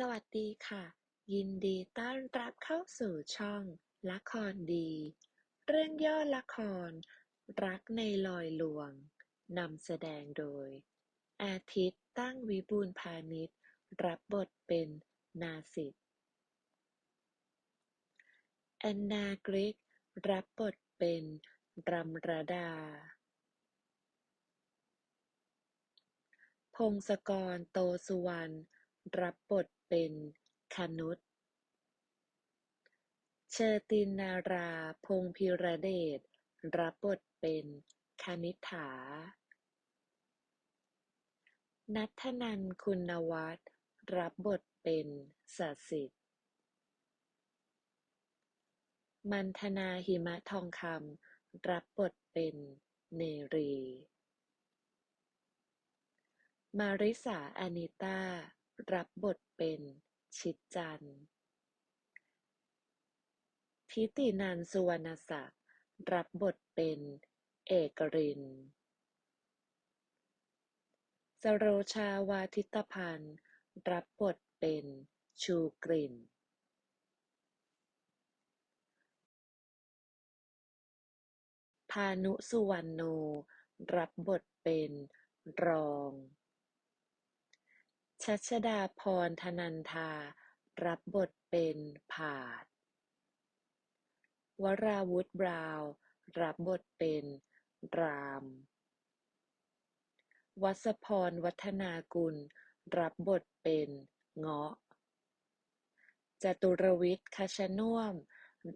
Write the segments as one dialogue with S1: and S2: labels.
S1: สวัสดีค่ะ ยินดีต้อนรับเข้าสู่ช่อง ละครดี เรื่องย่อละคร รักในลอยลวง นำแสดงโดย อาทิตย์ตั้งวิบูลพาณิชย์รับบทเป็นนาสิตแอนนากริก รับบทเป็นรำระดา พงศกรโตสุวรรณ รับบทเป็นคนุษเชอตินารา พงศ์พิรเดช รับบทเป็นคณิษฐา นัทนันคุณวัฒน์รับบทเป็นสสิทธิ์มันธนาหิมะทองคำรับบทเป็นเนรี มาริสาอานิต้า รับบทเป็น ชิดจันทร์ ทิตินัน สุวรรณศักดิ์ รับบทเป็น เอกรินสโรชาวาทิตพันธ์ รับบทเป็นชูกลิ่นพานุสุวรรณโน รับบทเป็นรอง ชัชดาพรธนันทารับบทเป็นผาด วราวุธ บราวน์ รับบทเป็นราม วัศพร วัฒนากุล รับบทเป็นเงาะ จตุรวิทย์ คชน่วม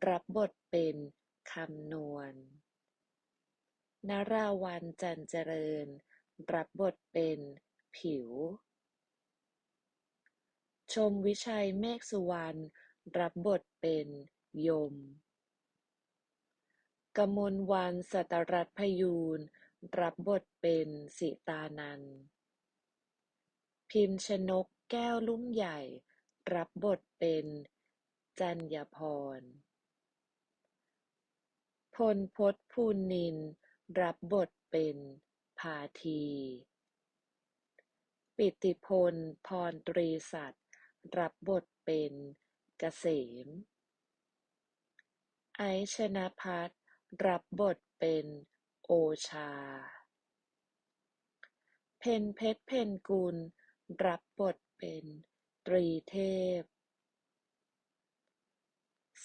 S1: รับบทเป็นคำนวณนราวัลย์จันเจริญ รับบทเป็นผิว ชมวิชัย เมฆสุวรรณ รับบทเป็น ยม กมลวรรณ สัตรัตพยูน รับบทเป็น สิตานัน พิมชนก แก้วลุ่มใหญ่ รับบทเป็น จัญญพร พลพศภูนิน รับบทเป็นพาที ปิติพล พรตรีสัตย์ รับบทเป็นเกษม ไอซ์ ชนภัทร รับบทเป็นโอชา เพ็ญเพชร เพ็ญกุล รับบทเป็นตรีเทพ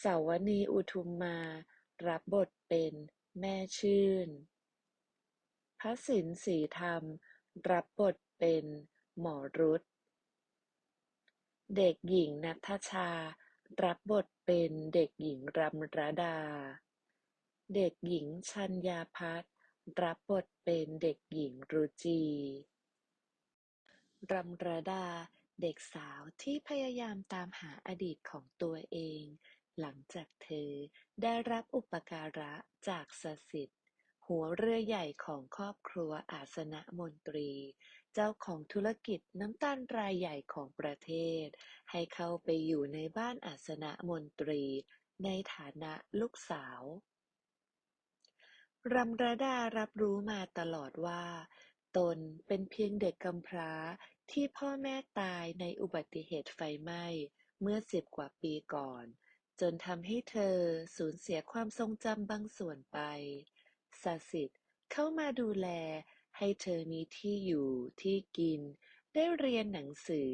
S1: สาวนีอุทุมมา รับบทเป็นแม่ชื่นพระสินศรีธรรม รับบทเป็นหมอรุธ เด็กหญิงณัฐชา รับบทเป็นเด็กหญิงรำระดา เด็กหญิงชัญญาภัทร รับบทเป็นเด็กหญิงรุจี รำระดา เด็กสาวที่พยายามตามหาอดีตของตัวเอง หลังจากเธอได้รับอุปการะจากสสิทธิ์หัวเรือใหญ่ของครอบครัวอาสนะมนตรี เจ้าของธุรกิจน้ำตาลรายใหญ่ของประเทศ ให้เข้าไปอยู่ในบ้านอาสนะมนตรี ในฐานะลูกสาวรำระดารับรู้มาตลอดว่า ตนเป็นเพียงเด็กกำพร้าที่พ่อแม่ตายในอุบัติเหตุไฟไหม้เมื่อสิบกว่าปีก่อน จนทำให้เธอสูญเสียความทรงจำบางส่วนไปสสิทธิ์เข้ามาดูแล ให้เธอมีที่อยู่ที่กิน ได้เรียนหนังสือ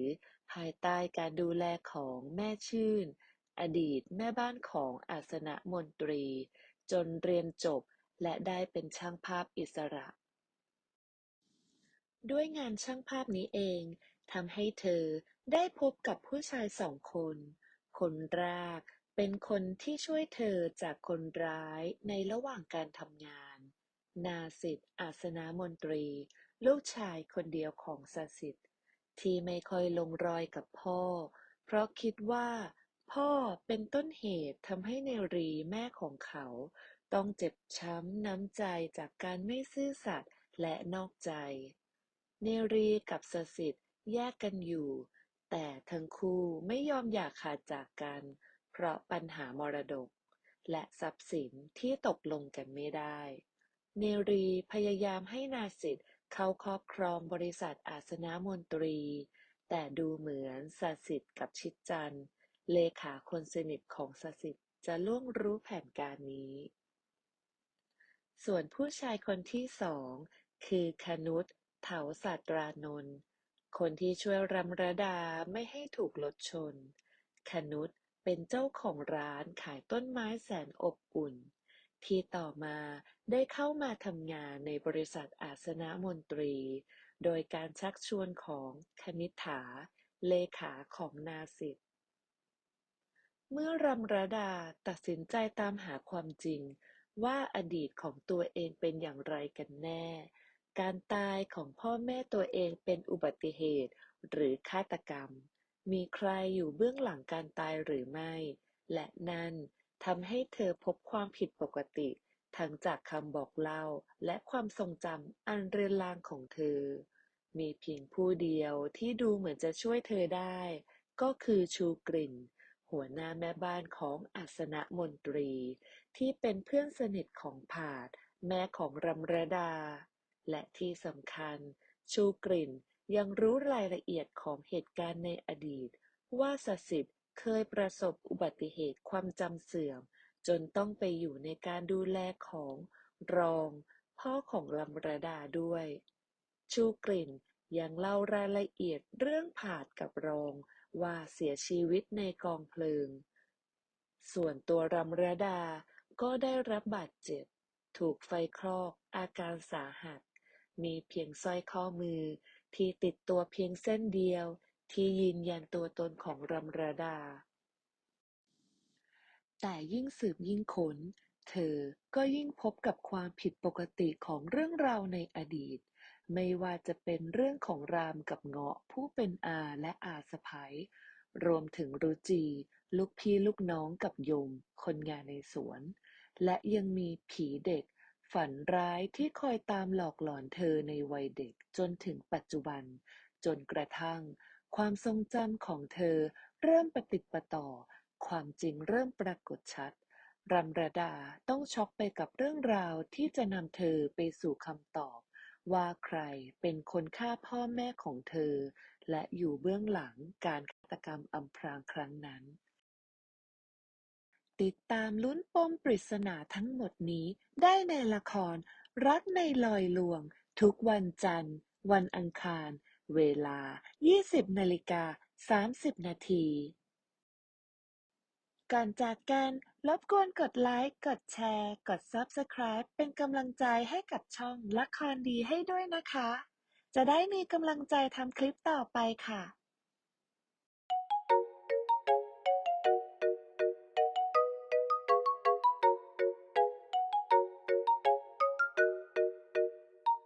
S1: ภายใต้การดูแลของแม่ชื่น อดีตแม่บ้านของอาสนะมนตรี จนเรียนจบและได้เป็นช่างภาพอิสระ ด้วยงานช่างภาพนี้เองทำให้เธอได้พบกับผู้ชายสองคน คนแรกเป็นคนที่ช่วยเธอจากคนร้ายในระหว่างการทำงาน นาสิทธิ์ อาสนมนตรี ลูกชายคนเดียวของสสิทธิ์ ที่ไม่ค่อยลงรอยกับพ่อ เพราะคิดว่า พ่อเป็นต้นเหตุทำให้เนรีแม่ของเขา ต้องเจ็บช้ำน้ำใจจากการไม่ซื่อสัตย์และนอกใจ เนรีกับสสิทธิ์แยกกันอยู่ แต่ทั้งคู่ไม่ยอมอย่าขาดจากกัน เพราะปัญหามรดก และทรัพย์สินที่ตกลงกันไม่ได้ เนรีพยายามให้นาสิทธิ์เข้าครอบครองบริษัทอาสนมนตรี แต่ดูเหมือนสสิทธิ์กับชิดจันทร์ เลขาคนสนิทของสสิทธิ์จะล่วงรู้แผนการนี้ ส่วนผู้ชายคนที่สองคือคนุษเถาศาสตรานนท์คนที่ช่วยรำระดาไม่ให้ถูกรถชน คนุษเป็นเจ้าของร้านขายต้นไม้แสนอบอุ่น ที่ต่อมาได้เข้ามาทำงานในบริษัทอาสนะมนตรี โดยการชักชวนของคณิษฐา เลขาของนาสิทธิ์เมื่อรำระดาตัดสินใจตามหาความจริง ว่าอดีตของตัวเองเป็นอย่างไรกันแน่ การตายของพ่อแม่ตัวเองเป็นอุบัติเหตุหรือฆาตกรรม มีใครอยู่เบื้องหลังการตายหรือไม่ และนั่น ทำให้เธอพบความผิดปกติ ทั้งจากคำบอกเล่าและความทรงจำอันเรือนรางของเธอ มีเพียงผู้เดียวที่ดูเหมือนจะช่วยเธอได้ ก็คือชูกลิ่น หัวหน้าแม่บ้านของอาสนะมนตรี ที่เป็นเพื่อนสนิทของผาด แม่ของรำระดา และที่สำคัญ ชูกลิ่นยังรู้รายละเอียดของเหตุการณ์ในอดีต ว่าสสิทธิ์ เคยประสบอุบัติเหตุความจำเสื่อม จนต้องไปอยู่ในการดูแลของรองพ่อของลำระดาด้วย ชูกลิ่นยังเล่ารายละเอียดเรื่องผาดกับรองว่าเสียชีวิตในกองเพลิง ส่วนตัวรำระดาก็ได้รับบาดเจ็บ ถูกไฟคลอกอาการสาหัส มีเพียงสร้อยข้อมือที่ติดตัวเพียงเส้นเดียว ที่ยืนยันตัวตนของรำระดา แต่ยิ่งสืบยิ่งค้น เธอก็ยิ่งพบกับความผิดปกติของเรื่องราวในอดีต ไม่ว่าจะเป็นเรื่องของรามกับเงาะผู้เป็นอาและอาสะใภ้รวมถึงรุจี ลูกพี่ลูกน้องกับยม คนงานในสวน และยังมีผีเด็ก ฝันร้ายที่คอยตามหลอกหลอนเธอในวัยเด็กจนถึงปัจจุบัน จนกระทั่ง ความทรงจำของเธอเริ่มประติดประต่อ ความจริงเริ่มปรากฏชัดรำระดาต้องช็อกไปกับเรื่องราวที่จะนำเธอไปสู่คำตอบ ว่าใครเป็นคนฆ่าพ่อแม่ของเธอ และอยู่เบื้องหลังการฆาตกรรมอำพรางครั้งนั้น ติดตามลุ้นปมปริศนาทั้งหมดนี้ได้ในละครรักในลอยลวง ทุกวันจันทร์ วันอังคาร เวลา20นาฬิกา30นาที ก่อนจากกัน รบกวนกดไลค์ กดแชร์ กด Subscribe เป็นกำลังใจให้กับช่องละครดีให้ด้วยนะคะ จะได้มีกำลังใจทำคลิปต่อไปค่ะ